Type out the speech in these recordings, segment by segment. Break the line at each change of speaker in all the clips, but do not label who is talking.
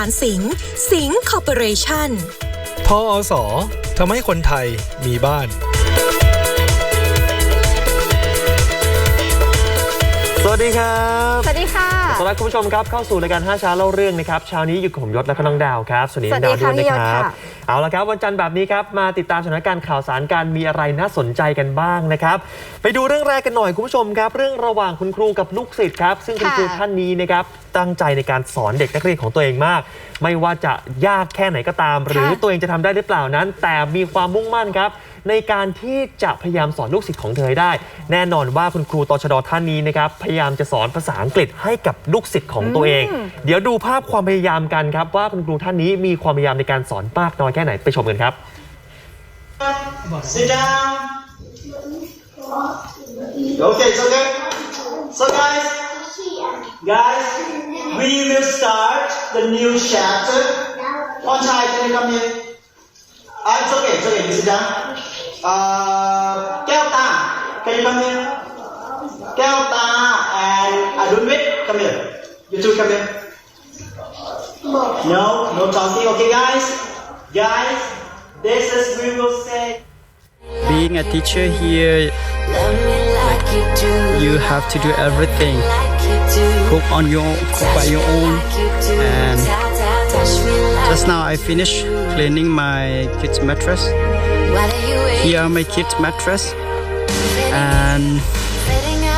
านสิงห์สิงห์คอร์ปอเรชั่น
พออสอทำให้คนไทยมีบ้าน
สวัสดีครับ
สวัสดีค่ะ
ต้อนรับคุณผู้ชมครับเข้าสู่รายการ5เช้าเล่าเรื่องนะครับเช้านี้อยู่กับผมยศและก็น้องดาวครับสวัสดีน้องดาว
สวั
ด้วย
สดี
นะ
ค่ะ
ครับ
พี่ยศค่ะ
เอาละครับวันจันทร์แบบนี้ครับมาติดตามสถานการณ์ข่าวสารการมีอะไรน่าสนใจกันบ้างนะครับไปดูเรื่องแรกกันหน่อยคุณผู้ชมครับ เรื่องระหว่างคุณครูกับลูกศิษย์ครับซึ่งคุณครูท่านนี้นะครับตั้งใจในการสอนเด็กนักเรียนของตัวเองมาก ไม่ว่าจะยากแค่ไหนก็ตาม หรือตัวเองจะทำได้หรือเปล่านั้น แต่มีความมุ่งมั่นครับ ในการที่จะพยายามสอนลูกศิษย์ของเธอให้ได้ แน่นอนว่าคุณครูตชดท่านนี้นะครับพยายามจะสอนภาษาอังกฤษให้กับลูกศิษย์ของตัวเอง เดี๋ยวดูภาพความพยายามกันครับ ว่าคุณครูท่านนี้มีความพยายามในการสอนมากน้อยแค่ไหนไปชมกันครับ
Sit down. Okay, it's okay. So guys, guys, we will start the new chapter. On time, can you come here? Uh, it's okay, it's okay. You sit down. Uh, Kelta, can you come here? Kelta and Adunwit, come here. You two come here. No, no talking. Okay, guys, guys, this is we will say.
being a teacher here you have to do everything cook on your cook by your own and just now i finished cleaning my kids mattress here my kids mattress. And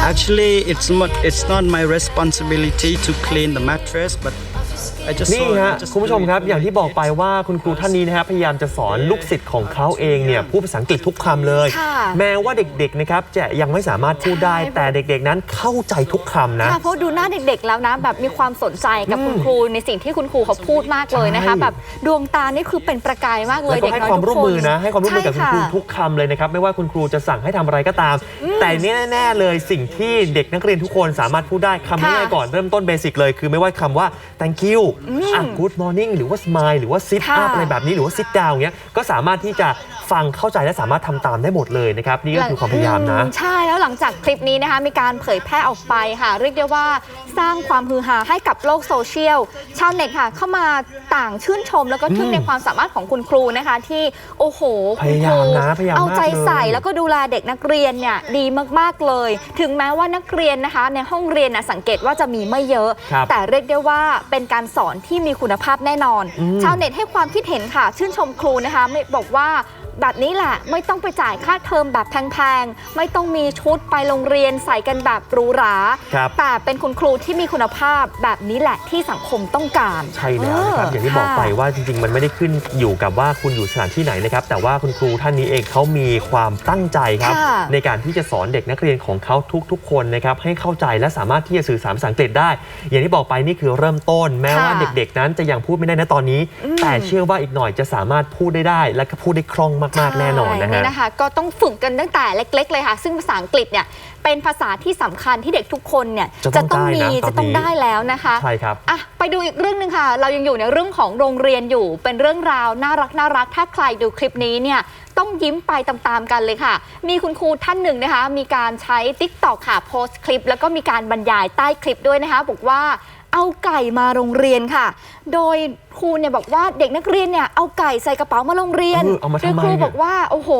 actually it's not it's not my responsibility to clean the mattress but
นี่
saw it,
ฮะ
I just
คุณผู้ชม
do it
ครับอย่างที่บอกไปว่าคุณครูท่านนี้นะครับพยายามจะสอนลูกศิษย์ของเขาเองเนี่ยพูดภาษาอังกฤษทุกคำเลย
ค่ะ
แม้ว่าเด็กๆนะครับจะยังไม่สามารถพูดได้
ใช่
แต่เด็กๆนั้นเข้าใจทุกคำนะ
ค่ะเพราะดูหน้าเด็กๆแล้วนะ แบบมีความสนใจกับคุณครูในสิ่งที่คุณครูเขาพูดมากเลยนะคะ
ใช่
แบบดวงตานี่คือเป็นประกายมากเล
แล้
ยว
ก็
เด็ก
ให้
น้อย
ความ
ทุ
ร่ว
ก
ม
คน
มือนะให้ความร่วมมือกับคุณครู
ใช่ะ
ทุกคำเลยนะครับไม่ว่าคุณครูจะสั่งให้ทำอะไรก็ตาม แต่แน่ๆเลยสิ่งที่เด็กนักเรียนทุกคนสามารถพูดได้คำ
ค่ะ
ง่ายๆก่อนเริ่มต้นเบสิกเลยคือไม่ว่าคำว่า thank you อะ good morning หรือว่า smile หรือว่า sit
ค่ะ
up อะไรแบบนี้หรือว่า sit down เงี้ยก็สามารถที่จะ ฟังเข้าใจและสามารถทำตามได้หมดเลยนะครับนี่ก็คือความพยายามนะ
อืใช่แล้วหลังจากคลิปนี้นะคะมีการเผยแพร่ออกไปค่ะ เรียกได้ว่าสร้างความฮือฮาให้กับโลกโซเชียลชาวเน็ตค่ะ เข้ามาต่างชื่นชม แล้วก็ทึ่ง
อืม
ในความสามารถของคุณครูนะคะ ที่โอ้โห
พยายามนะพยายาม
เอาใจ
มากเลย
ใส่แล้วก็ดูแลเด็กนักเรียนเนี่ยดีมาก ๆ เลย ถึงแม้ว่านักเรียนนะคะ ในห้องเรียนนะสังเกตว่าจะมีไม่เยอะ
ครับ
แต่เรียกได้ว่าเป็นการสอนที่มีคุณภาพแน่นอน
อืม
ชาวเน็ตให้ความคิดเห็นค่ะ ชื่นชมครูนะคะ ไม่บอกว่า แบบนี้แหละ ไม่ต้องไปจ่ายค่าเทอมแบบแพงๆ ไม่ต้องมีชุดไปโรงเรียนใส่กันแบบหรูหรา
ครับ
แต่เป็นคุณครูที่มีคุณภาพแบบนี้แหละที่สังคมต้องการ
ใช่แล้วนะครับอย่างที่บอกไป
ค่ะ
ว่าจริง ๆ มันไม่ได้ขึ้นอยู่กับว่าคุณอยู่สถานที่ไหนนะครับ แต่ว่าคุณครูท่านนี้เองเขามีความตั้งใจครับ
ค่ะ
ในการที่จะสอนเด็กนักเรียนของเขาทุกๆ คนนะครับให้เข้าใจและสามารถที่จะสื่อสารภาษาอังกฤษได้ อย่างที่บอกไปนี่คือเริ่มต้น แม้ว่า
ค่ะ
เด็กๆ นั้นจะยังพูดไม่ได้นะตอนนี้ แต่เชื่อว่าอีกหน่อยจะสามารถพูดได้ได้ และก็พูดได้คล่องมาก ๆ แน่นอนนะ
ใช่
ฮะ
นะคะ ก็ต้องฝึกกันตั้งแต่เล็ก ๆ เลยค่ะ ซึ่งภาษาอังกฤษเนี่ยเป็นภาษาที่สำคัญที่เด็กทุกคนเนี่ย
จะต้อง
มี
ได้นะตอนนี้
จะต้องได้แล้วนะคะ
ใช่ครับ
อะไปดูอีกเรื่องหนึ่งค่ะ เรายังอยู่ในเรื่องของโรงเรียนอยู่ เป็นเรื่องราวน่ารักน่ารักถ้าใครดูคลิปนี้เนี่ยต้องยิ้มไปตามๆกันเลยค่ะ มีคุณครูท่านหนึ่งนะคะ มีการใช้ t ิ k t o k ค่ะโพสต์คลิป แล้วก็มีการบรรยายใต้คลิปด้วยนะคะ บอกว่า เอาไก่มาโรงเรียนค่ะ โดยครูเนี่ยบอกว่าเด็กนักเรียนเนี่ยเอาไก่ใส่กระเป๋ามาโรงเรียน
เออเอามาทำไม
โดยครู
เนี่ย
บอกว่าโอ้โห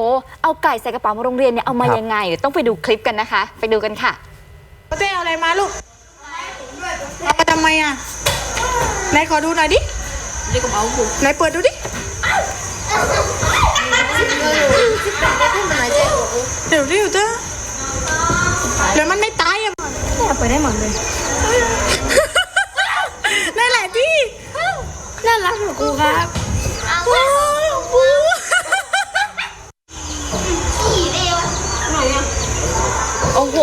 เอาไก่ใส่กระเป๋ามาโรงเรียนเนี่ยเอามา
ครับ
ยังไงเดี๋ยวต้องไปดูคลิปกันนะคะ ไปดูกันค่ะ
เต้เอาอะไรมาลูกเอามาทำไมอะไหนขอดูหน่อยดิไหนเปิดดูดิเดี๋ยวดิวเจ้าแล้วมันไม่ตายอะไปได้หมดเลย นั่นแหละที่น่ารักของกูครับว้าวกู
โอ้โห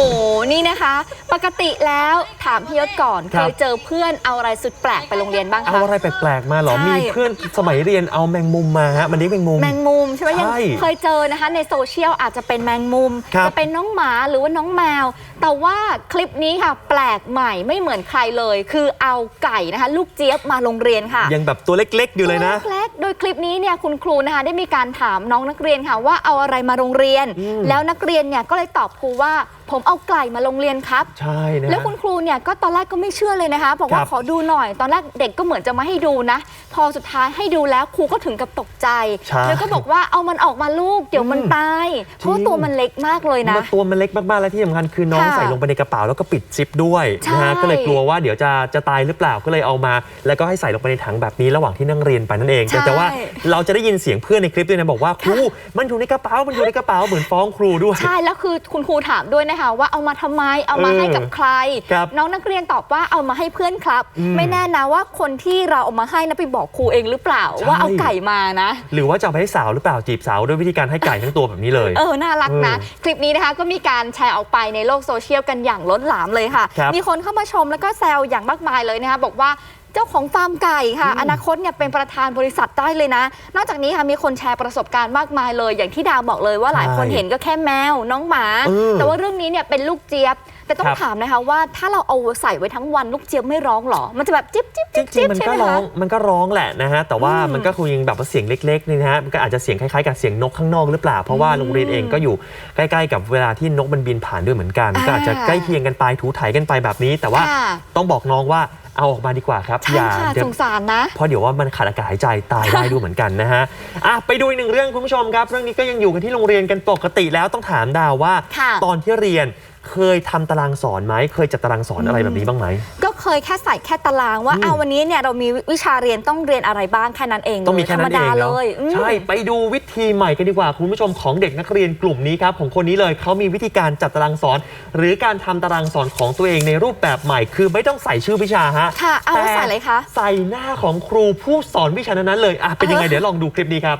นี่นะคะ ปกติแล้วถามพี่ยศก่อน
ค
เครับยเจอเพื่อนเอาอะไรสุดแปลกไปโรงเรียนบ้าง
เอา
คะ
อะไรแปลกๆมาเหรอ
ใช่
มีเพื่อนสมัยเรียนเอาแมงมุมมาฮะ มันเลี้ยงแมงมุม
แมงมุมใช่ไหมยัง
ใช่
เคยเจอนะคะในโซเชียลอาจจะเป็นแมงมุม
ครับ
จะเป็นน้องหมาหรือว่าน้องแมว แต่ว่าคลิปนี้ค่ะ แปลกใหม่ไม่เหมือนใครเลย คือเอาไก่นะคะ ลูกเจี๊ยบมาโรงเรียนค่ะ
ยังแบบตัวเล็กๆอยู่เลยนะ
ตัวเล็กๆโดยคลิปนี้เนี่ยคุณครูนะคะได้มีการถามน้องนักเรียนค่ะว่าเอาอะไรมาโรงเรียน
อืม
แล้วนักเรียนเนี่ยก็เลยตอบครูว่า ผมเอาไก่มาโรงเรียนครับ
ใช่นะ
แล้วคุณครูเนี่ยก็ตอนแรกก็ไม่เชื่อเลยนะคะ บอกว่า
ครับ
ขอดูหน่อย ตอนแรกเด็กก็เหมือนจะมาให้ดูนะ พอสุดท้ายให้ดูแล้วครูก็ถึงกับตกใจ
ใช่
แล้วก็บอกว่าเอามันออกมาลูกเดี๋ยวมัน
อืม
ตาย เพราะว่า
จริง
ตัวมันเล็กมากเลยนะ
มันตัวมันเล็กมากๆและที่สำคัญคือน้อง
ค่ะ
ใส่ลงไปในกระเป๋าแล้วก็ปิดซิปด้วย
ใช่
นะฮะก็เลยกลัวว่าเดี๋ยวจะจะตายหรือเปล่าก็เลยเอามา แล้วก็ให้ใส่ลงไปในถังแบบนี้ระหว่างที่นั่งเรียนไปนั่นเอง แต่
ใช่
แต่ว่าเราจะได้ยินเสียงเพื่อนในคลิปด้วยนะบอกว่าครูมันอยู่ในกระเป๋ามันอยู่ในกระเป๋าเหมือนฟ้องครูด้วย
ใช่แล้วคือคุณครูถามด้วยนะคะ ว่าเอามาทำไมเอามา
เออ
ให้กับใคร
ครับ
น้องนักเรียนตอบว่าเอามาให้เพื่อนครับ
อืม
ไม่แน่นะว่าคนที่เราเอามาให้นะไปบอกครูเองหรือเปล่า
ใช่
ว่าเอาไก่มานะ
หรือว่าจะเอาไปให้สาวหรือเปล่าจีบสาวด้วยวิธีการให้ไก่ทั้งตัวแบบนี้เลย
เออ น่ารักนะ
เออ
คลิปนี้นะคะก็มีการแชร์ออกไปในโลกโซเชียลกันอย่างล้นหลามเลยค่ะ
ครับ
มีคนเข้ามาชมแล้วก็แซวอย่างมากมายเลยนะคะบอกว่าเจ้าของฟาร์มไก่ค่ะ อนาคตเนี่ยเป็นประธานบริษัทได้เลยนะ นอกจากนี้ค่ะมีคนแชร์ประสบการณ์มากมายเลย อย่างที่ดาวบอกเลยว่าหลายคน
ใช่
เห็นก็แค่แมวน้องหมา
เออ
แต่ว่าเรื่องนี้เนี่ยเป็นลูกเจี๊ยบ แต่ต้อ
ค
ง
รับ
ถามนะคะว่าถ้าเราเอาใส่ไว้ทั้งวันลูกเจี๊ยบไม่ร้องหรอ มันจะแบบจิ๊บจิ๊บ
จ
จิ๊บ
ริ
จิ๊
ง
บ
ๆมัน
ใช่
ก็
ไหม
ร้อ
คะ
งมันก็ร้องแหละนะฮะแต่ว่ามันก็คงยังแบบว่าเสียงเล็กๆนี่นะฮะมันก็อาจจะเสียงคล้ายๆกับเสียงนกข้างนอกหรือเปล่า เพราะว่าโรงเรียนเองก็อยู่ใกล้ๆกับเวลาที่นกมันบินผ่านด้วยเหมือนกัน
อ่า
ก็อาจจะใกล้เคียงกันไปถูถ่ายกันไปแบบนี้ แต่ว่า
ค่ะ
ต้องบอกน้องว่าเอาออกมาดีกว่าครับ
ใช่
อย่า
ค่ะ
เดี๋ยว
สงสารนะ
เพราะเดี๋ยวว่ามันขาดอากาศหายใจตายได้ด้วยเหมือนกันนะฮะอะไปดูอีกหนึ่งเรื่องคุณผู้ชมครับ เรื่องนี้ก็ยังอยู่กันที่โรงเรียนกันปกติแล้วต้องถามดาวว่า
ค่ะ
ตอนที่เรียน เคยทำตารางสอนไหมเคยจัดตารางสอนอะไรแบบนี้บ้างไหม
ก็เคยแค่ใส่แค่ตารางว่า
อืม
เอาวันนี้เนี่ยเรามีวิชาเรียนต้องเรียนอะไรบ้างแค่นั้นเอง
ต้องมีแค่นั้นเอง
ธรรมดา
เนาะ
เลยอืม
ใช่ไปดูวิธีใหม่กันดีกว่า คุณผู้ชมของเด็กนักเรียนกลุ่มนี้ครับ ของคนนี้เลยเขามีวิธีการจัดตารางสอน หรือการทำตารางสอนของตัวเองในรูปแบบใหม่ คือไม่ต้องใส่ชื่อวิชาฮะ
ค่ะเอาแล้วใส่อะไรคะ
ใส่หน้าของครูผู้สอนวิชานั้นๆเลยอะเป็นยังไง
เออ
เดี๋ยวลองดูคลิปนี้ครับ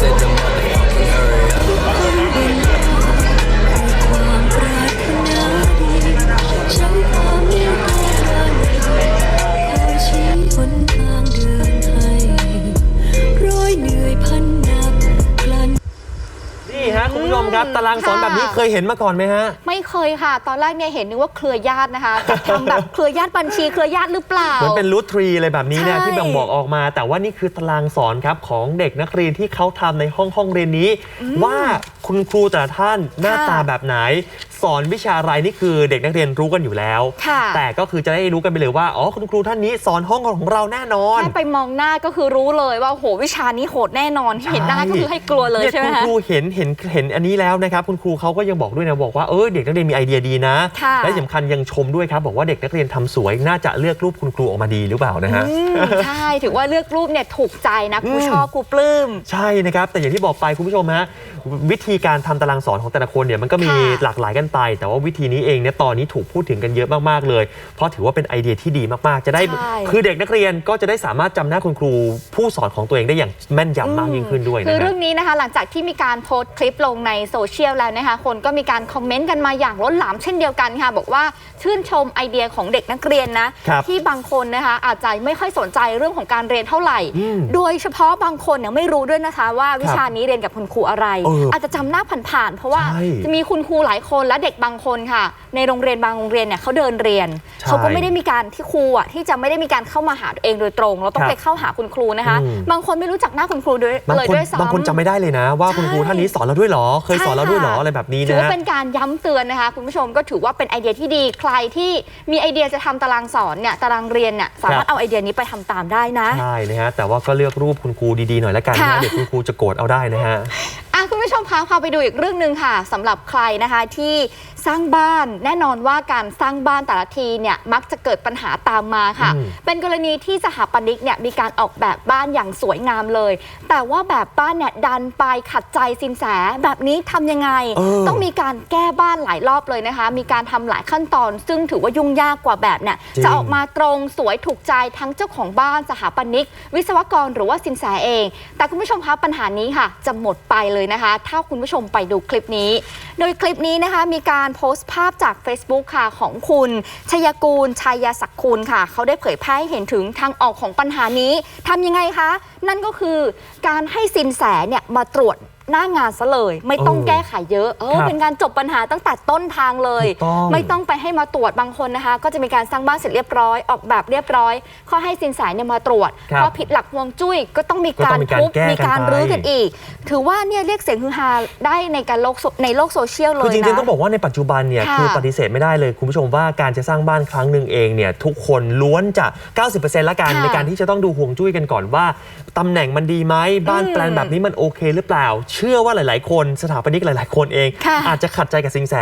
ฉันารา
งสอน
ค่ะ
แบบนี้เคยเห็นมาก่อนไหมฮะ
ไม่เคยค่ะ ตอนแรกเนี่ยเห็นนึกว่าเครือญาตินะคะจะทำแบบเครือญาติบัญชีเครือญาติหรือเปล่า
เหมือนเป็นรูททรีอะไรแบบนี้เนี่ย
ใช่
ที่แบ่งบอกออกมา แต่ว่านี่คือตารางสอนครับของเด็กนักเรียนที่เขาทำในห้องห้องเรียนนี้ ว่าคุณครูแต่ละท่านหน้าตาแบบไหน สอนวิชาอะไรนี่คือเด็กนักเรียนรู้กันอยู่แล้ว
ค่ะ
แต่ก็คือจะได้รู้กันไปเลยว่าอ๋อคุณครูท่านนี้สอนห้องของเราแน่นอน
แค่ไปมองหน้าก็คือรู้เลยว่าโอ้โหวิชานี้โหดแน่นอนเห็นหน้าก็คือให้กลัวเลย
นี่
ใช่ไหม
คุณ
คะ
ครูเห็นเห็นเห็นอันนี้แล้วนะครับคุณครูเขาก็ยังบอกด้วยนะบอกว่าเออเด็กนักเรียนมีไอเดียดีนะ
ค่ะ
และสำคัญยังชมด้วยครับ บอกว่าเด็กนักเรียนทำสวยน่าจะเลือกรูปคุณครูออกมาดีหรือเปล่านะฮะ
อืมใช่ถือว่าเลือกรูปเนี่ยถูกใจนะครู
อืม
ชอบครูปลื้ม
ใช่นะครับ แต่อย่างที่บอกไปคุณผู้ชมฮะวิธีการทำตารางสอนของแต่ละคนเนี่ยมันก็มี
ค่ะ
หลากหลายกันไป แต่ว่าวิธีนี้เองเนี่ยตอนนี้ถูกพูดถึงกันเยอะมากๆเลย เพราะถือว่าเป็นไอเดียที่ดีมากๆ จะได้
ใช่
คือเด็กนักเรียนก็จะได้สามารถจำหน้าคุณครู ผู้สอนของตัวเองได้อย่างแม่นยำมากยิ่งขึ้นด้วย
คื
นะ
อ
ฮะ
เรื่องนี้นะคะหลังจากที่มีการโพสต์คลิปลงในโซเชียลแล้วนะคะ คนก็มีการคอมเมนต์กันมาอย่างล้นหลามเช่นเดียวกันค่ะ บอกว่าชื่นชมไอเดียของเด็กนักเรียนนะ
ครับ
ที่บางคนนะคะอาจจะไม่ค่อยสนใจเรื่องของการเรียนเท่าไหร่
อืม
โดยเฉพาะบางคนเนี่ยไม่รู้ด้วยนะคะ ว่าวิชานี้เรียนกับคุณครูอะไร
เอออ
อาจจะจำหน้าผ่านๆเพราะว่า
ใช่
จะมีคุณครูหลายคนและเด็กบางคนค่ะ ในโรงเรียนบางโรงเรียนเนี่ยเขาเดินเรียน
ใช่
เขาก็ไม่ได้มีการที่ครูอะที่จะไม่ได้มีการเข้ามาหาตัวเองโดยตรง เราต้อ
ค
ง
รับ
ไปเข้าหาคุณครูนะคะ
อืม
บางคนไม่รู้จักหน้าคุณครูด้วย
บาง
เลย
คน
ด้วยซ้ำ
บางคนจำไม่ได้เลยนะ ว่าคุณครู
ใช่
ท่านนี้สอนเราด้วยเหรอ เคยสอนเราด้วยเหรอ
ใช่ค่ะ
อะไรแบบนี้
ถือ
นะ
ว่า
ฮะ
เป็นการย้ำเตือนนะคะ คุณผู้ชมก็ถือว่าเป็นไอเดียที่ดีใครที่มีไอเดียจะทำตารางสอนเนี่ยตารางเรียนเนี่ยสามารถเอาไอเดียนี้ไปทำตามได้นะ
ใช่นะฮะแต่ว่าก็เลือกรูปคุณครูดีๆหน่อยละกันนะ
ค่ะ
ฮะเดี๋ยวคุณครูจะโกรธเอาได้นะฮะ
อะคุณผู้ชมคะพาไปดูอีกเรื่องหนึ่งค่ะสำหรับใครนะคะที่ สร้างบ้าน แน่นอนว่าการสร้างบ้านแต่ละทีเนี่ยมักจะเกิดปัญหาตามมาค่ะ
อืม
เป็นกรณีที่สถาปนิกเนี่ยมีการออกแบบบ้านอย่างสวยงามเลย แต่ว่าแบบบ้านเนี่ยดันไปขัดใจสินแส แบบนี้ทำยังไง
เออ
ต้องมีการแก้บ้านหลายรอบเลยนะคะ มีการทำหลายขั้นตอน ซึ่งถือว่ายุ่งยากกว่าแบบเนี่ย
จริง
จะออกมาตรงสวยถูกใจทั้งเจ้าของบ้านสถาปนิก วิศวกรหรือว่าสินแสเอง แต่คุณผู้ชมคะปัญหานี้ค่ะ จะหมดไปเลยนะคะ ถ้าคุณผู้ชมไปดูคลิปนี้ โดยคลิปนี้นะคะมีการโพสต์ภาพจาก Facebook ค่ะของคุณชยกูลชัยศักดิ์คุณค่ะ เขาได้เผยแพร่ให้เห็นถึงทางออกของปัญหานี้ทำยังไงคะ นั่นก็คือการให้สินแสเนี่ยมาตรวจ หน้างานซะเลย ไม่ต้อง
เออ
แก้ไขเยอะเออ
ครับ
เป็นการจบปัญหาตั้งแต่ต้นทางเลย
ถูกต้อง
ไม่ต้องไปให้มาตรวจบางคนนะคะ ก็จะมีการสร้างบ้านเสร็จเรียบร้อย ออกแบบเรียบร้อยข้อให้สินแสเนี่ยมาตรวจ
ครับ
พอผิดหลักฮวงจุ้ยก็ต้องมี
ก็ต้
กา
อง
ร
มีการ
ทุบ
แก้
มีการ
กันไป
รื้อกันอีก ถือว่าเนี่ยเรียกเสียงฮือฮาได้ในการโลกโซในโลกโซเชียลเล
คือยจริงๆ
นะ
ต้องบอกว่าในปัจจุบันเนี่ย
ค่ะ
คือปฏิเสธไม่ได้เลยคุณผู้ชมว่าการจะสร้างบ้านครั้งหนึ่งเองเนี่ยทุกคนล้วนจะ 90%ละกัน
ค่ะ
ในการที่จะต้องดูห่วงจุ้ยกันก่อนว่าตำแหน่งมันดีไหมบ้าน
อืม
แปลนแบบนี้มันโอเคหรือเปล่าเชื่อว่าหลาย ๆ คนสถาปนิกหลาย ๆ คนเอง
ค่ะ
อาจจะขัดใจกับสิงแส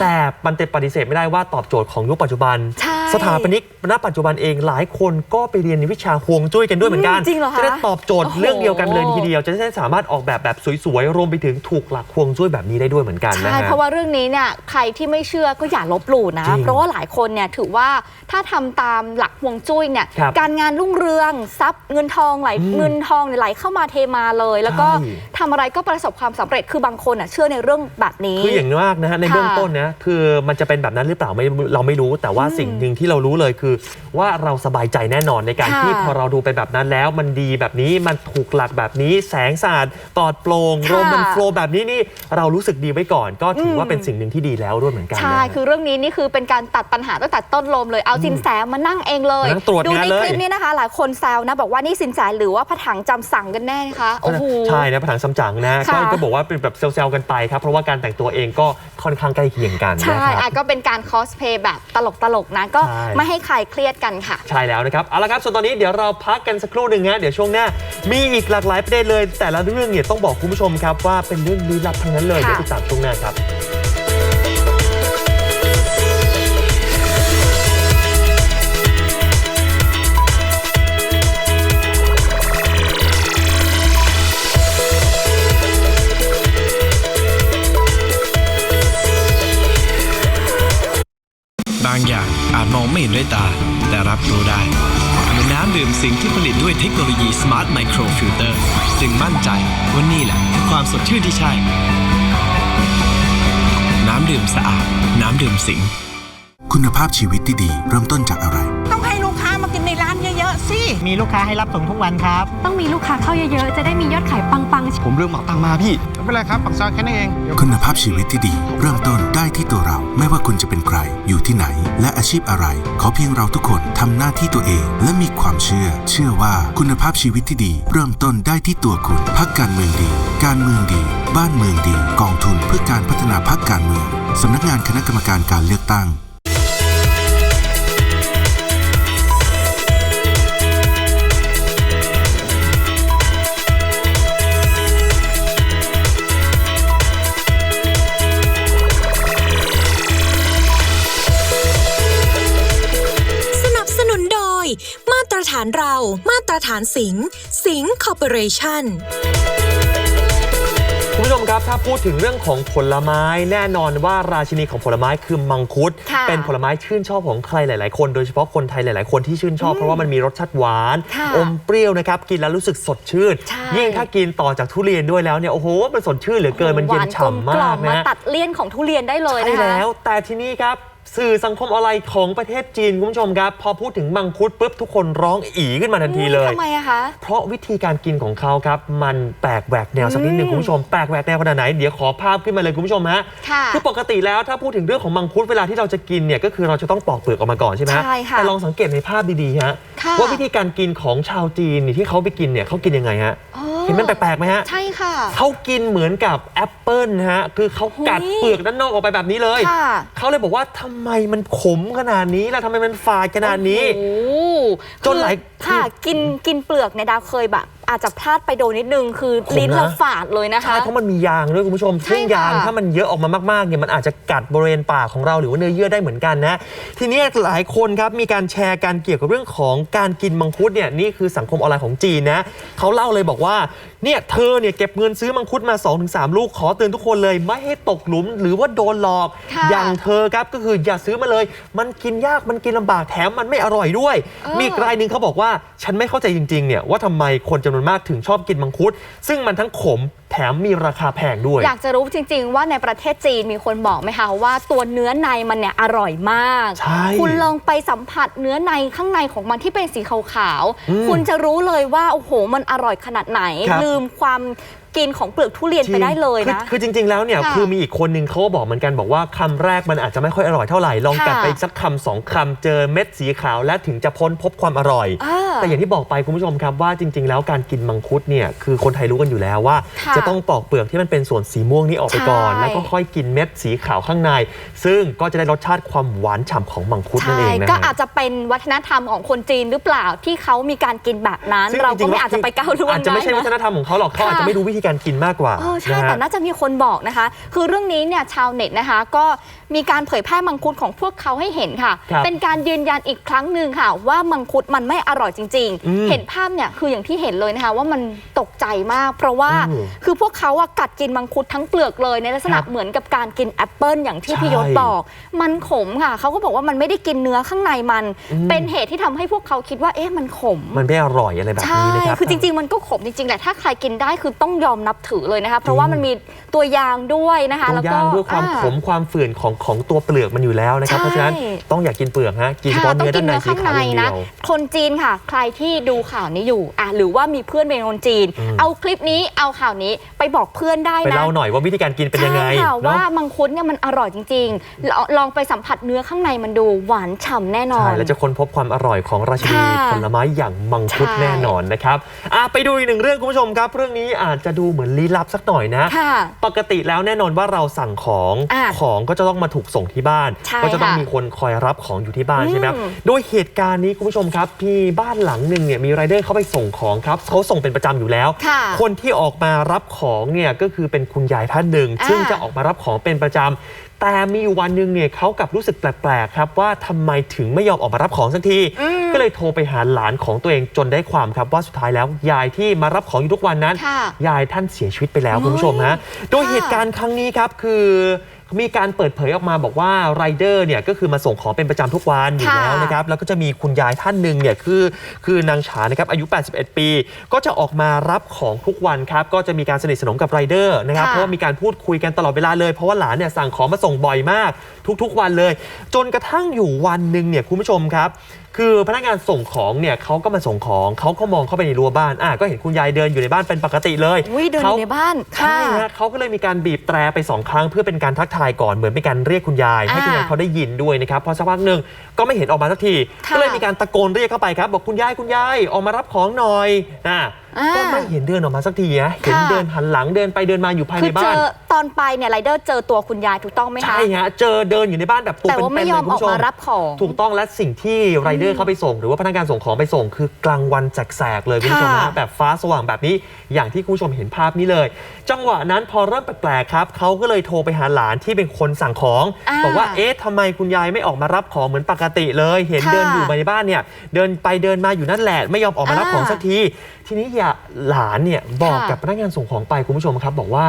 แต่มันเป็นปฏิเสธไม่ได้ว่าตอบโจทย์ของยุคปัจจุบัน
ใช่
สถาปนิกณปัจจุบันเองหลายคนก็ไปเรียนในวิชาห่วงจุ้ยกันด้วยเหมือนกัน
อืมจริงเหรอคะ
จะได้ตอบโจทย์
โอ้โห
เรื่องเดียวกันไปเลยทีเดียว จะได้สามารถออกแบบแบบสวย ๆ รวมไปถึงถูกหลักห่วงจุ้ยแบบนี้ได้ด้วยเหมือนกันนะ
ใช่
ฮะ
เพราะว่าเรื่องนี้เนี่ยใครที่ไม่เชื่อก็อย่าลบหลู่นะ
จริง
เพราะว่าหลายคนเนี่ยถือว่าถ้าทำตามหลักฮวงจุ้ยเนี่ย
ครับ
การงานรุ่งเรืองทรัพย์เงินทองไหล
อืม
เงินทองเนี่ยไหลเข้ามาเทมาเลย แล้วก็
ใช่
ทำอะไรก็ประสบความสำเร็จคือบางคนอะเชื่อในเรื่องแบบนี้
คืออย่างมากนะฮะใน
ค่ะ
เบื้องต้นนะคือมันจะเป็นแบบนั้นหรือเปล่าไม่เราไม่รู้ แต่ว่าสิ่งหนึ่งที่เรารู้เลยคือ ว่าเราสบายใจแน่นอนในการ
ค่ะ
ที่พอเราดูไปแบบนั้นแล้ว มันดีแบบนี้มันถูกหลักแบบนี้แสงสะอาดปลอดโปร่ง
ค่ะ
ลมมันโฟลว์แบบนี้นี่เรารู้สึกดีไว้ก่อน ก็ถือว่า
อืม
เป็นสิ่งหนึ่งที่ดีแล้วด้วยเหมือนกันนะ
ใช่
ฮะ
คือเรื่องนี้นี่คือเป็นการตัดปัญหาตั้งแต่ต้นลมเลยเอาสินแสมานั่งเองเลย
มานั่งตรวจ
ดู
งาน
ใน
เลย
คลิปนี้นะคะ หลายคนแซวนะบอกว่านี่สินแสหรือว่าผถังจำสั่งกันแน่นะคะโอ้โห
ใช่นะผนังซัมจั๋งนะก็
ค่ะ
ก็บอกว่าเป็นแบบเซลล์ๆกันไปครับ เพราะว่าการแต่งตัวเองก็ค่อนข้างใกล้เคียงกันนะ
ใช่
ครั
อะ
บ
ก็เป็นการคอสเพย์แบบตลกๆนะ ก็
ใช่
ไม่ให้ใครเครียดกันค่ะ
ใช่แล้วนะครับ เอาละครับ ส่วนตอนนี้เดี๋ยวเราพักกันสักครู่หนึ่งฮะเดี๋ยวช่วงหน้า มีอีกหลากหลายประเด็นเลย แต่ละเรื่องเนี่ยต้องบอกคุณผู้ชมครับว่าเป็นเรื่องลี้ลับทั้งนั้นเลย
ค่ะ
เดี๋ยวติดตามช่วงหน้าครับ
บ ไม่เห็นด้วยตา แต่รับรู้ได้เหมือนน้ำดื่มสิงที่ผลิตด้วยเทคโนโลยี Smart Micro Filter จึงมั่นใจว่านี่แหละคือความสดชื่นที่ใช่ น้ำดื่มสะอาด น้ำดื่มสิง
คุณภาพชีวิตที่ดีเริ่มต้นจากอะไร
มี
ลูกค้าให้รับส่งทุกวันครับ
ต้องมีลูกค้าเข้าเยอะๆ จะได้มียอดขายปังๆ
ผมเรื่องเหมาตังมาพี่
ไม่เป็นไรครับปักซอยแค่นั้นเอง
คุณภาพชีวิตที่ดี เริ่มต้นได้ที่ตัวเราไม่ว่าคุณจะเป็นใคร อยู่ที่ไหน และอาชีพอะไร ขอเพียงเราทุกคนทำหน้าที่ตัวเอง และมีความเชื่อ เชื่อว่าคุณภาพชีวิตที่ดี เริ่มต้นได้ที่ตัวคุณพักการเมืองดี การเมืองดี บ้านเมืองดี กองทุนเพื่อการพัฒนาพักการเมืองสำนักงานคณะกรรมการการเลือกตั้ง
ฐานเรา มาตรฐานสิงห์สิงห์คอร์ปอเรชั่น
คุณผู้ชมครับ ถ้าพูดถึงเรื่องของผลไม้แน่นอนว่าราชินีของผลไม้คือมังคุด
ค่ะ
เป็นผลไม้ชื่นชอบของใครหลาย ๆ คนโดยเฉพาะคนไทยหลาย ๆ คนที่ชื่นชอบเพราะว่ามันมีรสชาติหวาน
ค่ะ
อมเปรี้ยวนะครับ กินแล้วรู้สึกสดชื่น
ใช่
ยิ่งถ้ากินต่อจากทุเรียนด้วยแล้วเนี่ยโอ้โหมันสดชื่นเหลือเกินมันเย็นฉ่ำ
หวกล
มาก
มา
นะ
ตัดเลี่ยนของทุเรียนได้เลย
ใช่
นะคะ
แล้วแต่ทีนี้ครับ สื่อสังคมออนไลน์ของประเทศจีนคุณผู้ชมครับ พอพูดถึงมังคุดปุ๊บทุกคนร้องอีขึ้นมาทันทีเลย
ทำไมอะคะ
เพราะวิธีการกินของเขาครับ มันแปลกแหวกแนวสักนิดหนึ่ง
อืม
คุณผู้ชมแปลกแหวกแนวขนาดไหนเดี๋ยวขอภาพขึ้นมาเลยคุณผู้ชมฮะ
ค่ะ
คือปกติแล้วถ้าพูดถึงเรื่องของมังคุดเวลาที่เราจะกินเนี่ยก็คือเราจะต้องปอกเปลือกออกมาก่อนใช่ไหมฮะ
ใช่ค่ะ
แต่ลองสังเกตในภาพดีๆฮะ
ค่ะ
ว่าวิธีการกินของชาวจีนเนี่ยที่เขาไปกินเนี่ยเขากินยังไงฮะ
อ๋อ
เห็นมันแปลกๆไหมฮะ
ใช่ค่ะ
เขากินเหมือนกับแอปเปิลนะฮะคือเขากัด
เฮ้ย
เปลือกด้านนอกออกไปแบบนี้เลย
ค่ะ
เขาเลยบอกว่าทำไมมันขมขนาดนี้ล่ะทำไมมันฝาดขนาดนี้
โอ้โห
จนหลาย
คือค่ะกินกินเปลือกเนี่ยดาวเคยแบบ อาจจะพลาดไปโดนนิดนึง คือ
ขมนะ
ลิ้นเราฝาดเลยนะคะ
ใช่เพราะมันมียางด้วยคุณผู้ชม
ใช่
ซึ่งยาง
ค่ะ
ถ้ามันเยอะออกมามากๆเนี่ยมันอาจจะกัดบริเวณปากของเราหรือว่าเนื้อเยื่อได้เหมือนกันนะ ทีนี้หลายคนครับมีการแชร์การเกี่ยวกับเรื่องของการกินมังคุดเนี่ยนี่คือสังคมออนไลน์ของจีนนะเขาเล่าเลยบอกว่า เนี่ยเธอเนี่ยเก็บเงินซื้อมังคุดมา 2-3 ลูกขอเตือนทุกคนเลย ไม่ให้ตกหลุมหรือว่าโดนหลอก
ค่ะ
อย่างเธอครับก็คืออย่าซื้อมาเลย มันกินยากมันกินลำบากแถมมันไม่อร่อยด้วย
เออ
มีอีกรายหนึ่งเขาบอกว่าฉันไม่เข้าใจจริงๆเนี่ยว่าทำไมคนจำนวนมากถึงชอบกินมังคุด ซึ่งมันทั้งขม แถมมีราคาแพงด้วย
อยากจะรู้จริง ๆ ว่าในประเทศจีนมีคนบอกไหมคะว่าตัวเนื้อในมันเนี่ยอร่อยมาก
ใช่
คุณลองไปสัมผัสเนื้อในข้างในของมันที่เป็นสีขาว
อืม
ๆคุณจะรู้เลยว่า โอ้โห มันอร่อยขนาดไหน
ครับ
ลืมความ กินของเปลือกทุเรียนไปได้เลย
คือ
นะ
คือจริง ๆ แล้วเนี่ย
ค่ะ
คือมีอีกคนนึงเขาก็บอกเหมือนกันบอกว่าคำแรกมันอาจจะไม่ค่อยอร่อยเท่าไหร่ ลองกัด
ค่ะ
ไปอีกสักคำสองคำเจอเม็ดสีขาวและถึงจะพ้นพบความอร่อย
อ่า
แต่อย่างที่บอกไปคุณผู้ชมครับว่าจริง ๆ แล้วการกินมังคุดเนี่ยคือคนไทยรู้กันอยู่แล้วว่า
ค่ะ
จะต้องปอกเปลือกที่มันเป็นส่วนสีม่วงนี้ออกไปก่อน
ใช่
แล้วก็ค่อยกินเม็ดสีขาวข้างใน ซึ่งก็จะได้รสชาติความหวานฉ่ำของมังคุดนั่น
ใช่
เองนะ
ก็
ฮะ
อาจจะเป็นวัฒนธรรมของคนจีนหรือเปล่าที่เขามีการกินแบบนั้น
ซึ่ง
เรา
จ
ก็
งๆ
ไม่
แล้ว
อาจจะไปก้าวล่วง
อาจจะไม่ใช่
ได้
วัฒน
นะ
ธรรมของเขาหรอกเขาอาจจะ
ค่ะ
ไม่รู้วิธีการกินมากกว่า
เออใช่
นะฮะ
แต่น่าจะมีคนบอกนะคะ คือเรื่องนี้เนี่ยชาวเน็ตนะคะ ก็มีการเผยแพร่มังคุดของพวกเขาให้เห็นค่ะ
ครับ
เป็นการยืนยันอีกครั้งหนึ่งค่ะ ว่ามังคุดมันไม่อร่อยจริง
อืม
ๆ เห็นภาพเนี่ยคืออย่างที่เห็นเลยนะคะ ว่ามันตกใจมาก เพราะว่า
อืม
คือพวกเขาอะกัดกินมังคุดทั้งเปลือกเลยในลักษณะ
ครับ
เหมือนกับการกินแอปเปิลอย่างที่
ใช่
พี่ยศบอก มันขมค่ะเขาก็บอกว่ามันไม่ได้กินเนื้อข้างในมัน
อืม
เป็นเหตุที่ทำให้พวกเขาคิดว่าเอ๊ะมันขม
มันไม่อร่อยอะไรแบบ
ใช่
นี้นะครับ
คือจริง ๆ มันก็ขมจริง ๆ แหละ ถ้าใครกินได้คือต้องยอมนับถือเลยนะคะ เพราะว่ามันมีตัวยางด้วยนะคะ
ตัว
แล้วก็
ย่างด้วยความ
อ่
ขมความฝืนของของตัวเปลือกมันอยู่แล้วนะครับ
ใช่
เพราะฉะนั้นต้องอยากกินเปลือกฮะกินเฉ
ค่ะ
พาะ
ต้อง
เนื้อ
กิ
ด้านนใน
เนื้อ
สี
ข้าง
ขาว
ใน
อย่างเดี
นะ
ยว
คนจีนค่ะ ใครที่ดูข่าวนี้อยู่อะหรือว่ามีเพื่อนเป็นคนจีน
อืม
เอาคลิปนี้เอาข่าวนี้ไปบอกเพื่อนได้
ไป
นะ
เล่าหน่อยว่าวิธีการกินเป็นยังไง
ใช่ค่ะ
เนาะ
ว่ามังคุดเนี่ยมันอร่อยจริงๆลองลองไปสัมผัสเนื้อข้างในมันดูหวานฉ่ำแน่นอน
ใช่แล้วจะค้นพบความอร่อยของราชินี
ค่ะ
ผลไม้อย่างมังคุด
ใช่
แน่นอนนะครับอะไปดูอีกหนึ่งเรื่องคุณผู้ชมครับ เรื่องนี้อาจจะดูเหมือนลี้ลับสักหน่อยนะ
ค่ะ
ปกติแล้วแน่นอนว่าเราสั่งของ
อะ
ของก็จะต้องมาถูกส่งที่บ้าน
ใช่
ก็จะต้อง
ค่ะ
มีคนคอยรับของอยู่ที่บ้าน
อืม
ใช่ไหมครับโดยเหตุการณ์นี้คุณผู้ชมครับที่บ้านหลังหนึ่งเนี่ยมีไรายเดอร์เขาไปส่งของครับเขาส่งเป็นประจำอยู่แล้ว
ค่ะ
คนที่ออกมารับของเนี่ยก็คือเป็นคุณยายท่านหนึ่ง
อ่า
ซึ่งจะออกมารับของเป็นประจำ แต่มีอยู่วันหนึ่งเนี่ยเขากลับรู้สึกแปลกๆครับว่าทำไมถึงไม่ยอมออกมารับของสักที
อืม
ก็เลยโทรไปหาหลานของตัวเองจนได้ความครับว่าสุดท้ายแล้ว ยายที่มารับของอยู่ทุกวันนั้น
ค่ะ
ยายท่านเสียชีวิตไปแล้ว
โอ้ย
คุณผู้ชมฮะโดย
ค่ะ
เหตุการณ์ครั้งนี้ครับคือ มีการเปิดเผยออกมาบอกว่าไรเดอร์เนี่ยก็คือมาส่งของเป็นประจำทุกวันอยู่
ค่ะ
แล้วนะครับ แล้วก็จะมีคุณยายท่านหนึ่งเนี่ยคือคือนางฉานะครับอายุ 81 ปี ก็จะออกมารับของทุกวันครับก็จะมีการสนิทสนมกับไรเดอร์นะครับ
ค่ะ
เพราะว่ามีการพูดคุยกันตลอดเวลาเลย เพราะว่าหลานเนี่ยสั่งของมาส่งบ่อยมาก ทุกๆวันเลย จนกระทั่งอยู่วันหนึ่งเนี่ยคุณผู้ชมครับ คือพนักงานส่งของเนี่ยเขาก็มาส่งของเขาก็มองเข้าไปในรั้วบ้านอะก็เห็นคุณยายเดินอยู่ในบ้านเป็นปกติเลย
อุ้ยเดินอยู่ในบ้าน
ใช่ฮะเขาก็เลยมีการบีบแตรไปสองครั้งเพื่อเป็นการทักทายก่อนเหมือนเป็นการเรียกคุณยายให้คุณยาย
อ่า
เขาได้ยินด้วยนะครับพอสักพักหนึ่งก็ไม่เห็นออกมาสักที
ค่ะ
ก็เลยมีการตะโกนเรียกเข้าไปครับ บอกคุณยายคุณยายออกมารับของหน่อยอะ
อ่า
ก็ไม่เห็นเดินออกมาสักทีนะเห็น
ค่ะ
เดินหันหลังเดินไปเดินมาอยู่ภาย
คื
ใน
อเจ
บ้าน
อตอนไปเนี่ยไรเดอร์เจอตัวคุณยายถูกต้องไหมคะ
ใช่ฮะเจอเดินอยู่ในบ้านแบบตัว
แต่
เป็น
ว่า
ๆ
ไม่
เลย
ยอม
คุณ
ออก
ผู้ชม
มารับของ
ถูกต้องและสิ่งที่ไรเดอร์เขาไปส่ง หรือว่าพนักงานส่งของไปส่ง คือกลางวันแสกๆเลยคุณผู้ชม
ค่ะ
ฮะแบบฟ้าสว่างแบบนี้อย่างที่คุณผู้ชมเห็นภาพนี้เลย จังหวะนั้นพอเริ่มแปลกๆครับเขาก็เลยโทรไปหาหลานที่เป็นคนสั่งของ
อ่า
บอกว่าเอ๊ะทำไมคุณยายไม่ออกมารับของเหมือนปกติเลย เห็น
ค่ะ
เดินอยู่ในบ้านเนี่ยเดินไปเดินมาอยู่นั่นแหละไม่ยอมออกมารับ
อ่า
ของสักที ทีนี้อย่าหลานเนี่ยบอก
ค่ะ
กับพนักงานส่งของไปคุณผู้ชมครับ บอกว่า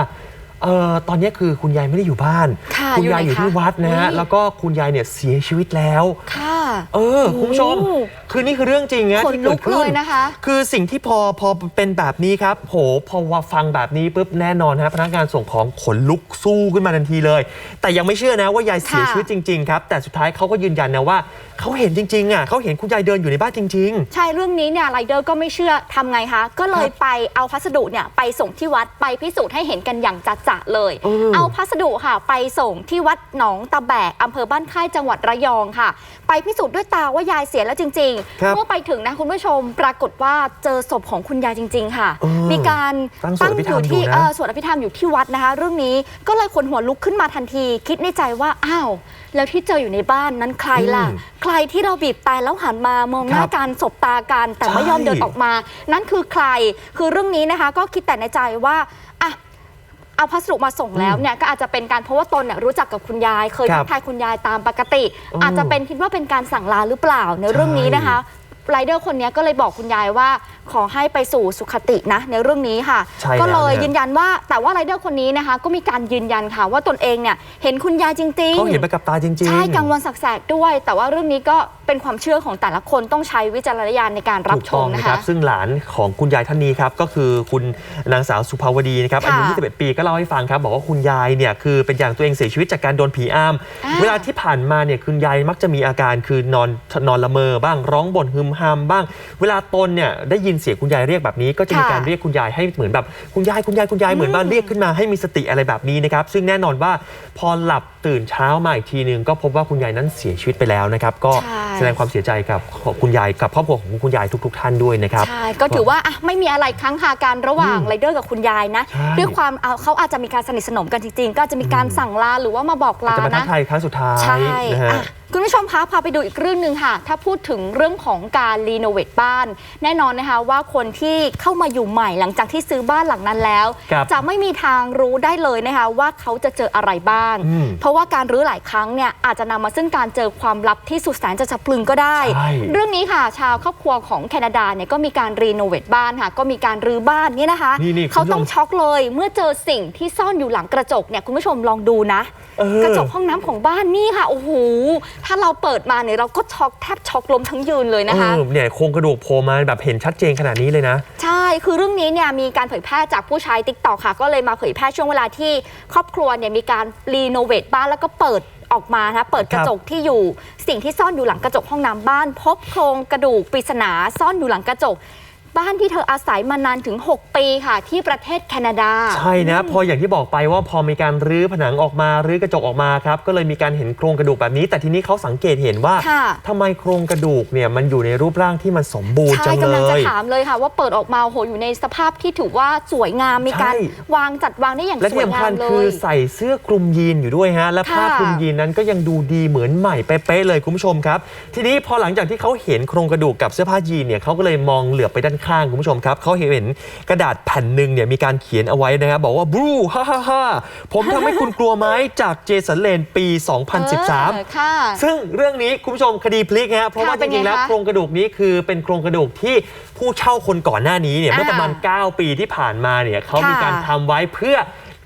เออตอนนี้คือคุณยายไม่ได้อยู่บ้าน
ค่ะ
คุณ
อยู่
ยาย
ไหน
อยู่
คะ
ที่วัดนะฮะ
อุ๊ย
แล้วก็คุณยายเนี่ยเสียชีวิตแล้ว
ค่ะ
เออคุณผู้ชม
โอ้
คือนี่คือเรื่องจริงนะ
ขน
ที่
ลุ
เกิ
ก
ดขึ้
เล
น
ยนะคะ
คือสิ่งที่พอพอเป็นแบบนี้ครับโหพอว่าฟังแบบนี้ปุ๊บแน่นอนฮะพนักงานส่งของขนลุกสู้ขึ้นมาทันทีเลย แต่ยังไม่เชื่อนะว่ายายเสีย
ค่ะ
ชีวิตจริงๆครับแต่สุดท้ายเขาก็ยืนยันนะว่าเขาเห็นจริงๆอะเขาเห็นคุณยายเดินอยู่ในบ้านจริง
ใช่เรื่องนี้เนี่ยไรเดอร์ก็ไม่เชื่อทำไงคะ ก็เลยไปเอาพัสดุเนี่ยไปส่งที่วัดไปพิสูจน์ให้เห็นกันอย่างจัดๆเลย
เออ
เอาพัสดุค่ะ ไปส่งที่วัดหนองตะแบกอำเภอบ้านค่ายจังหวัดระยองค่ะ ไปพิสูจน์ด้วยตาว่ายายเสียแล้วจริง
ครับ
ๆ เมื่อไปถึงนะคุณผู้ชมปรากฏว่าเจอศพของคุณยายจริง ๆ ค่ะ
เออ
มีการ
ตั้งสวดอภิธรรม
อยู่ที่
อยู่นะ
เออสวดอภิธรรมอยู่ที่วัดนะคะ เรื่องนี้ก็เลยขนหัวลุกขึ้นมาทันที คิดในใจว่าอ้าวแล้วที่เจออยู่ในบ้านนั้นใครล่ะ
อืม
ใครที่เราบีบแต่แล้วหันมามองหน้า
ครับ
กันสบตากันแต่ไม่ยอม
ใช่
เดินออกมา นั่นคือใครคือเรื่องนี้นะคะ ก็คิดแต่ในใจว่าอะ เอาพัสดุมาส่งแล้วเนี่ยก็อาจจะเป็นการเพราะว่าตนเนี่ยรู้จักกับคุณยาย เคย
ครั
ทั
บ
กทายคุณยายตามปกติ
อืม
อาจจะเป็นคิดว่าเป็นการสั่งลาหรือเปล่าในเรื่องนี้นะคะ ไรเดอร์คนนี้ก็เลยบอกคุณยายว่าขอให้ไปสู่สุขตินะในเรื่องนี้ค่ะ
ใช่
ก็เลย
แล้วเนี่ย
ยืนยันว่าแต่ว่าไรเดอร์คนนี้นะคะ ก็มีการยืนยันค่ะ ว่าตนเองเนี่ยเห็นคุณยายจริง
ๆ เขาเห็นไปกับตาจริง ๆ
ใช่กลางวันแสกๆด้วย แต่ว่าเรื่องนี้ก็เป็นความเชื่อของแต่ละคนต้องใช้วิจารณญาณในการรับ
ถูก
ช
ต้
ม
อง
นะ
นะครับ
คะ
ซึ่งหลานของคุณยายท่านนี้ครับก็คือคุณนางสาวสุภาวดีนะครับ
ค่ะ
อายุ 21 ปีก็เล่าให้ฟังครับ บอกว่าคุณยายเนี่ยคือเป็นอย่างตัวเองเสียชีวิตจากการโดนผีอ้าม
อ่า
เวลาที่ผ่านมาเนี่ยคุณยายมักจะมีอาการคือนอนนอนละเมอบ้างร้องบ่นฮึมฮามบ้าง เวลาตนเนี่ยได้ยินเสียงคุณยายเรียกแบบนี้ ก็จะมี
ค่ะ
การเรียกคุณยายให้เหมือนแบบคุณยายคุณยายคุณยายเหมือนว่าเรียกขึ้นมาให้มีสติอะไรแบบนี้นะครับซึ่งแน่นอนว่าพอหลับตื่นเช้ามาอีกทีนึงก็พบว่าคุณยายนั้นเสียชีวิตไปแล้วนะครับก็
ใช่
แสดงความเสียใจกับคุณยายกับครอบครัวของคุณยายทุก ๆ ท่านด้วยนะครับ
ใช่ ก็ถือว่าอะไม่มีอะไรค้างคากันระหว่างไรเดอร์กับคุณยายนะ
ใช่
ด้วยความเอาเขาอาจจะมีการสนิทสนมกันจริงๆ ก็อาจจะมีการสั่งลาหรือว่ามาบอกลา
จะมาทั
นะ
กทายครั้งสุดท้าย
ใช่
นะฮะ
อะ คุณผู้ชมคะพาไปดูอีกเรื่องหนึ่งค่ะ ถ้าพูดถึงเรื่องของการรีโนเวทบ้าน แน่นอนนะคะว่าคนที่เข้ามาอยู่ใหม่หลังจากที่ซื้อบ้านหลังนั้นแล้ว
ครับ
จะไม่มีทางรู้ได้เลยนะคะว่าเขาจะเจออะไรบ้าง
อืม
เพราะว่าการรื้อหลายครั้งเนี่ยอาจจะนำมาซึ่งการเจอความลับที่สุดแสนจะสะพรึงก็ได้
ใช่
เรื่องนี้ค่ะ ชาวครอบครัวของแคนาดาเนี่ยก็มีการรีโนเวทบ้านค่ะ ก็มีการรื้อบ้านเนี่ยนะคะ
นี่นี่
เขา
คุณผู้ชม
ต้องช็อกเลย เมื่อเจอสิ่งที่ซ่อนอยู่หลังกระจกเนี่ยคุณผู้ชมลองดูนะ
เออ
กระจกห้องน้ำของบ้านนี่ค่ะโอ้โหถ้าเราเปิดมาเนี่ยเราก็ช็อกแทบช็อกล้มทั้งยืนเลยนะคะ
เออเนี่ยโครงกระดูกโผล่มาแบบเห็นชัดเจนขนาดนี้เลยนะ
ใช่ คือเรื่องนี้เนี่ยมีการเผยแพร่จากผู้ใช้ t ิ k t o k ค่ะ ก็เลยมาเผยแพร่ช่วงเวลาที่ครอบครัวเนี่ยมีการรีโนเวทบ้านแล้วก็เปิดออกมานะเปิดกระจกที่อยู่ สิ่งที่ซ่อนอยู่หลังกระจกห้องน้ำบ้าน พบโครงกระดูกปริศนาซ่อนอยู่หลังกระจก บ้านที่เธออาศัยมานานถึง 6 ปีค่ะ ที่ประเทศแคนาดา
ใช่นะ พออย่างที่บอกไปว่าพอมีการรื้อผนังออกมารื้อกระจกออกมาครับก็เลยมีการเห็นโครงกระดูกแบบนี้ แต่ทีนี้เขาสังเกตเห็นว่า
ค่ะ
ทำไมโครงกระดูกเนี่ยมันอยู่ในรูปร่างที่มันสมบูรณ์จั
ใช่
ง
กำลัง
เล
จะ
ย
ถามเลยค่ะ ว่าเปิดออกมาโอ้โหอยู่ในสภาพที่ถือว่าสวยงามมีการ
ใช่
วางจัดวางได้อย่าง
และ
ส
ที่
วย
สำ
งา
คัญ
มเล
คือยใส่เสื้อคลุมยีนอยู่ด้วยฮะและผ้า
ค่ะ
คลุมยีนนั้นก็ยังดูดีเหมือนใหม่เป๊ะๆเลยคุณผู้ชมครับ ทีนี้พอหลังจากที่เขาเห็นโครงกระดูกกับเสื้อผ้ายีนเนี่ยเขาก็เลยมองเหลือบไปด้านข้าง คุณผู้ชมครับเขาเห็นกระดาษแผ่นหนึ่งเนี่ยมีการเขียนเอาไว้นะครับบอกว่าบลูฮ่าฮ่าฮ่าผมทำให้คุณกลัวไหมจากเจสันเลนปี
เออ
2013
ค่ะ
ซึ่งเรื่องนี้คุณผู้ชมคดีพลิกฮะเพราะว่า
ค่ะ
จ
เป็นไง
ริงๆแล้ว
คะ
โครงกระดูกนี้คือเป็นโครงกระดูกที่ผู้เช่าคนก่อนหน้านี้เนี่ย
อ่า
เมื่อประมาณ 9 ปีที่ผ่านมาเนี่ยเขา
ค่ะ
มีการทำไว้เพื่อ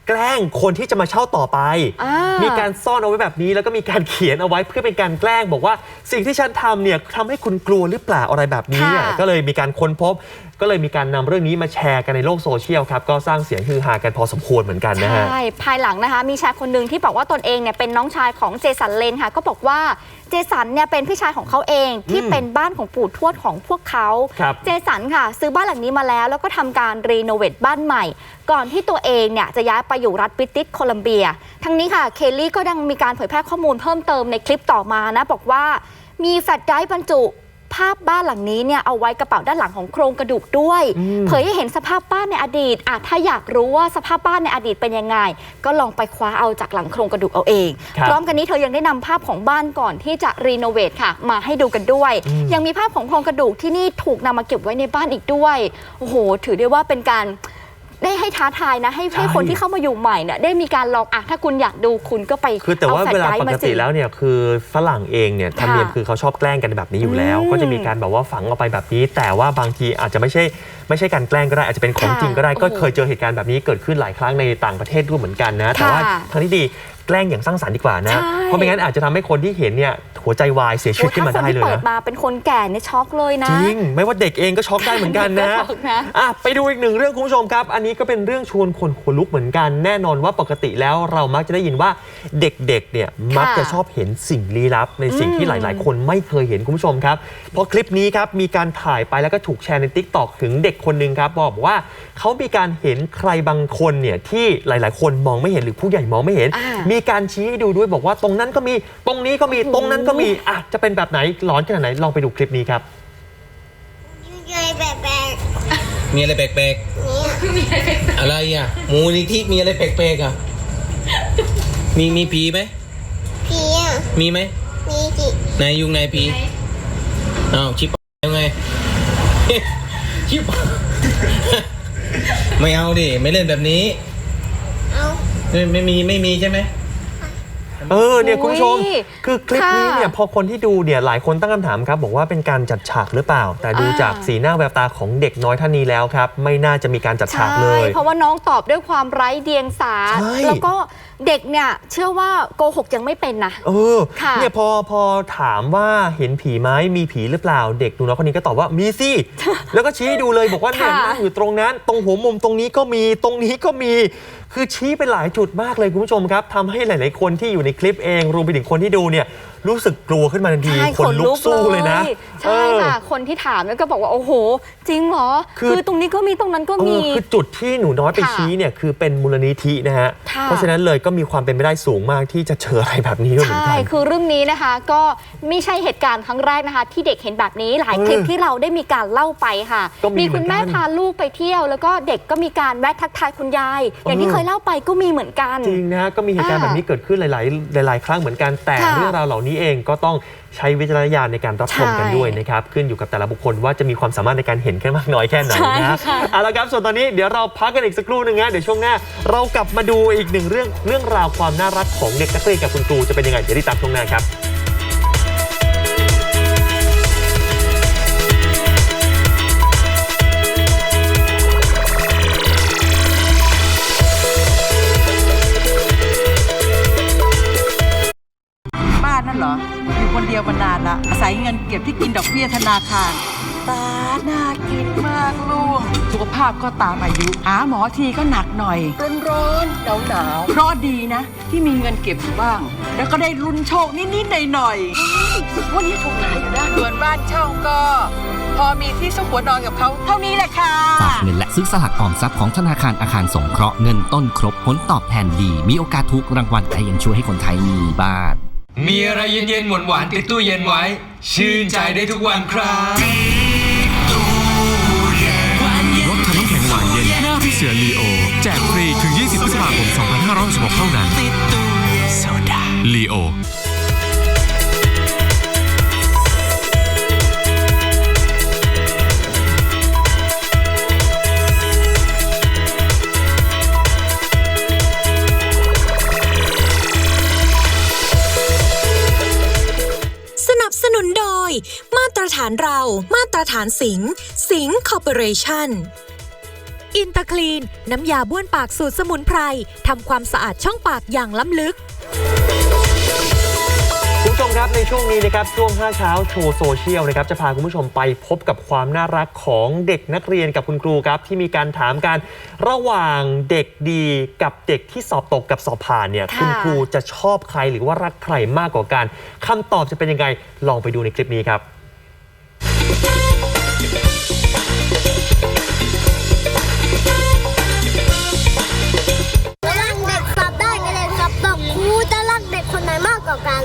แกล้งคนที่จะมาเช่าต่อไป
อ่ามี
มีการซ่อนเอาไว้แบบนี้ แล้วก็มีการเขียนเอาไว้เพื่อเป็นการแกล้งบอกว่า สิ่งที่ฉันทำเนี่ยทำให้คุณกลัวหรือเปล่าอะไรแบบนี้เนี่ย
ค่ะ
ก็เลยมีการค้นพบ ก็เลยมีการนำเรื่องนี้มาแชร์กันในโลกโซเชียลครับก็สร้างเสียงฮือฮากันพอสมควรเหมือนกันนะฮะ
ใช่ ภายหลังนะคะ มีชายคนหนึ่งที่บอกว่าตนเองเนี่ยเป็นน้องชายของเจสันเลนค่ะ ก็บอกว่า เจสันเนี่ยเป็นพี่ชายของเขาเองที่
อืม
เป็นบ้านของปู่ทวดของพวกเขา
ครับ
เจสันค่ะ ซื้อบ้านหลังนี้มาแล้ว แล้วก็ทำการรีโนเวทบ้านใหม่ ก่อนที่ตัวเองเนี่ยจะย้ายไปอยู่รัฐบริติชโคลัมเบีย ทั้งนี้ค่ะ เคลลี่ก็ยังมีการเผยแพร่ข้อมูลเพิ่มเติมในคลิปต่อมานะ บอกว่ามีแฟลชไดรฟ์บรรจุ ภาพบ้านหลังนี้เนี่ยเอาไว้กระเป๋าด้านหลังของโครงกระดูกด้วย
อืม
เผยให้เห็นสภาพบ้านในอดีตอะถ้าอยากรู้ว่าสภาพบ้านในอดีตเป็นยังไง ก็ลองไปคว้าเอาจากหลังโครงกระดูกเอาเอง
ครับ
พร้อมกันนี้เธอยังได้นำภาพของบ้านก่อนที่จะรีโนเวทค่ะ มาให้ดูกันด้วย
อืม
ยังมีภาพของโครงกระดูกที่นี่ถูกนำมาเก็บไว้ในบ้านอีกด้วยโอ้โห ถือได้ว่าเป็นการ ได้ให้ท้าทายนะ ให้ให้คนที่เข้ามาอยู่ใหม่เนี่ยได้มีการลองอะถ้าคุณอยากดูคุณก็ไป
คือแต่ว่า
อฟ
เวลา
ไดรฟ์
ปก
ม
ติ
สิ
แล้วเนี่ยคือฝรั่งเองเนี่ยธรรมเนียม
ค่ะ
คือเขาชอบแกล้งกันแบบนี้อยู่แล้ว
อืม
ก็จะมีการแบบว่าฝังเอาไปแบบนี้ แต่ว่าบางทีอาจจะไม่ใช่ไม่ใช่การแกล้งก็ได้อาจจะเป็นของ
ค่ะ
จริงก็ได้
โอ้
ก็
โห
เคยเจอเหตุการณ์แบบนี้เกิดขึ้นหลายครั้งในต่างประเทศด้วยเหมือนกันนะแต่ว่า
ค่ะ
ทางที่ดี แกล้งอย่างสร้างสรรค์ดีกว่านะ
ใช่
เพราะไม่งั้นอาจจะทำให้คนที่เห็นเนี่ยหัวใจวายเสียชีวิตขึ้นมา
ถ้าคน
ได้
ที่
เลย
เปิด
นะ
มาเป็นคนแก่เนี่ยช็อกเลยนะ
จริง ไม่ว่าเด็กเองก็ช็อกได้เหมือนกันนะ
ก็ช็อกนะ
อะไปดูอีกหนึ่งเรื่องคุณผู้ชมครับ อันนี้ก็เป็นเรื่องชวนคนขนลุกเหมือนกัน แน่นอนว่าปกติแล้วเรามักจะได้ยินว่าเด็กๆเนี่ยมักจะชอบเห็นสิ่งลี้ลับ ในสิ่งที่หลาย ๆ คนไม่เคยเห็นคุณผู้ชมครับเพราะคลิปนี้ครับมีการถ่ายไปแล้วก็ถูกแชร์ใน t ิ k t o k ถึงเด็กคนหนึ่งครับบอกว่าเขามีการเห็นใครบางคนเนี่ยที่หลาย ๆ คนมองไม่เห็นหรือผู้ใหญ่มองไม่เห็น
อ่า
มีการชี้ให้ดูด้วยบอกว่าตรงนั้นก็มีตรงนี้ก็มีตรงนั้นก็มีอะจะเป็นแบบไหนหลอนขนาดไหนลองไปดูคลิปนี้ครับ
มีอะไรแปลกๆอะไรอะมูนิธิมีอะไรแปลกๆอะ มีมีผีไหม
ผีอะ
มีไหม
มีจิ
นายยุงนายผีอ้าวชิปยังไง ชิป ไม่เอาดิ ไม่เล่นแบบนี้
เอา
ไม่ไม่มีไม่มีใช่ไหม
เออเนี่ยคุณผู้ชม
อุ๊ย
คือคลิปนี้เนี่ยพอคนที่ดูเนี่ยหลายคนตั้งคำถามครับ บอกว่าเป็นการจัดฉากหรือเปล่า แต่ดู
อ่า
จากสีหน้าแววตาของเด็กน้อยท่านนี้แล้วครับ ไม่น่าจะมีการจัดฉากเลย
ใช่เพราะว่าน้องตอบด้วยความไร้เดียงสา
ใช่
แล้วก็เด็กเนี่ยเชื่อว่าโกหกยังไม่เป็นนะ
เออ
ค่ะ
เนี่ยพอพอถามว่าเห็นผีไหมมีผีหรือเปล่า เด็กหนูน้อยคนนี้ก็ตอบว่ามีสิแล้วก็ชี้ให้ดูเลยบอกว่าเนี่ย
ค่ะ
นั่งอยู่ตรงนั้น ตรงหัวมุมตรงนี้ก็มีตรงนี้ก็มี คือชี้ไปหลายจุดมากเลยคุณผู้ชมครับทำให้หลาย ๆ คนที่อยู่ในคลิปเองรวมไปถึงคนที่ดูเนี่ย รู้สึกกลัวขึ้นมาทันที
ใช่
คนลุกสู้เลยนะ
ใช่ค่ะ คนที่ถามเนี่ยก็บอกว่าโอ้โห จริงเหรอ
คือ
คือตรงนี้ก็มีตรงนั้นก็
เอ
มี
อคือจุดที่หนูน้อยไป
ค่ะ
ชี้เนี่ยคือเป็นมูลนิธินะฮะ
ค่ะ
เพราะฉะนั้นเลยก็มีความเป็นไปได้สูงมากที่จะเจออะไรแบบนี้ด้วยเหมือน
ใช่
กัน
คือเรื่องนี้นะคะ ก็ไม่ใช่เหตุการณ์ครั้งแรกนะคะ ที่เด็กเห็นแบบนี้หลาย
เออ
คลิปที่เราได้มีการเล่าไปค่ะ
ก็มี
คุณแม่
เหมือนกัน
พาลูกไปเที่ยว แล้วก็เด็กก็มีการแวะทักทายคุณยาย อย่างที่
เออ
เคยเล่าไปก็มีเหมือนกัน
จริงนะก็มีเหตุการณ์
อ่า
แบบนี้เกิดขึ้นหลาย ๆ หลาย ๆ ครั้งเหมือนกันแต่
ค่ะ
เรื่องราวเหล่านี้เองก็ต้องใช้วิจารณญาณในการรับชมกัน
ใช่
ด้วยนะครับ ขึ้นอยู่กับแต่ละบุคคลว่าจะมีความสามารถในการเห็นแค่มากน้อยแค่ไหน
ใช่
นะ
ค่ะ
เอาละครับส่วนตอนนี้เดี๋ยวเราพักกันอีกสักครู่หนึงนะเดี๋ยวช่วงหน้า เรากลับมาดูอีกหนึ่งเรื่องเรื่องราวความน่ารักของเด็กนักเรียนกับคุณครูจะเป็นยังไงเดี๋ยวติดตามช่วงหน้าครับ
ยู่คนเดียวมานานละอาศัยเงินเก็บที่กินดอกเบี้ยธนาคาร ตาน่ากินมากลูก สุขภาพก็ตามอายุ หาหมอทีก็หนักหน่อย ร้อนร้อนหนาวหนาวเพราะดีนะ ที่มีเงินเก็บอยู่บ้าง แล้วก็ได้ลุ้นโชคนิดๆหน่อยๆวันนี้ถูกหลายอยู่นะส่วนบ้านเช่าก็ พอมีที่ซุกหัวนอนกับเขาเท่านี้แหละค่ะ
ฝากเงินและซื้อสลากออมทรัพย์ของธนาคารอาคารสงเคราะห์เงินต้นครบผลตอบแทนดี มีโอกาสถูกรางวัลและยังช่วยให้คนไทยมีบ้าน
มีอะไรเย็นๆหวานๆติดตู้เย็นไว้ ชื่นใจได้ทุกวันครับ
รถทำน้ำแข็งหวานเย็นหน้าพี่เสือลีโอ แจกฟรีถึง 20พฤษภาคม 2566เท่านั้นโซดาลีโอ
นุนโดย มาตรฐานเรา มาตรฐานสิง สิงคอร์ปอเรชั่นอินเตอร์คลีน น้ำยาบ้วนปากสูตรสมุนไพร ทำความสะอาดช่องปากอย่างล้ำลึก
ผู้ชมครับในช่วงนี้นะครับช่วง5เช้าโชว์โซเชียลนะครับจะพาคุณผู้ชมไปพบกับความน่ารักของเด็กนักเรียนกับคุณครูครับที่มีการถามกันระหว่างเด็กดีกับเด็กที่สอบตกกับสอบผ่านเนี่ย
ค่ะ
คุณครูจะชอบใครหรือว่ารักใครมากกว่ากันคำตอบจะเป็นยังไงลองไปดูในคลิปนี้ครับ
จะรักเด็กสอบได้กันเลยครับตกครูจะรักเด็กคนไหนมากกว่ากัน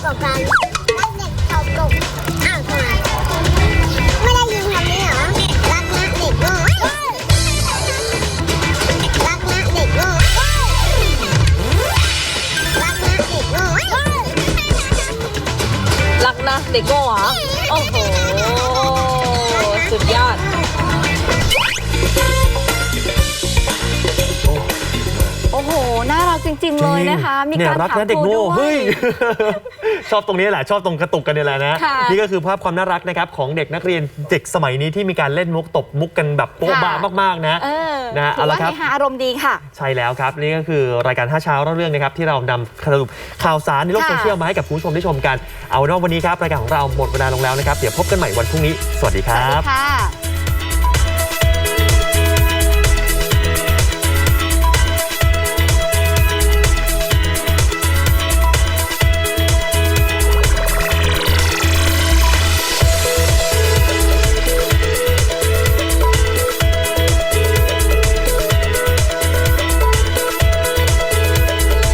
กคนไหนมากกว่ากันรักเด็กสอบตกอ้าวทำไมไม่ได้ยินคำนี้เหรอรักนะเด็กโง่รักนะเด็กโง่รักนะเด็กโง่
รักนะเด็กโง่เหรอโอ้โหสุดยอดโอ้โห น่ารักจริง ๆ เลยนะคะ มี
เนี่ย
การ
รัก
ถาม
นะเด็ก
ครู
โง่
ด้ว
เฮ้
ย
ย ชอบตรงนี้แหละชอบตรงกระตุกกันเนี่ยแหละนะ
ค่ะ
นี่ก็คือภาพความน่ารักนะครับของเด็กนักเรียนเด็กสมัยนี้ที่มีการเล่นมุกตบมุกกันแบบโป๊ะบะมากๆนะ
เออ
นะ
ถื
เอา
อ
ละ
ว่า
ครับ
เฮฮาอารมณ์ดีค่ะ
ใช่แล้วครับ นี่ก็คือรายการ5เช้าเล่าเรื่องนะครับ ที่เรานำสรุปข่าวสารในโลก
ค่ะ
โซเชียลมาให้กับคุณผู้ชมได้ชมกัน เอาเป็นว่าวันนี้ครับ รายการของเราหมดเวลาลงแล้วนะครับ เดี๋ยวพบกันใหม่วันพรุ่งนี้ สวัสดีค
สวัส
รั
ดี
บ
ค่ะ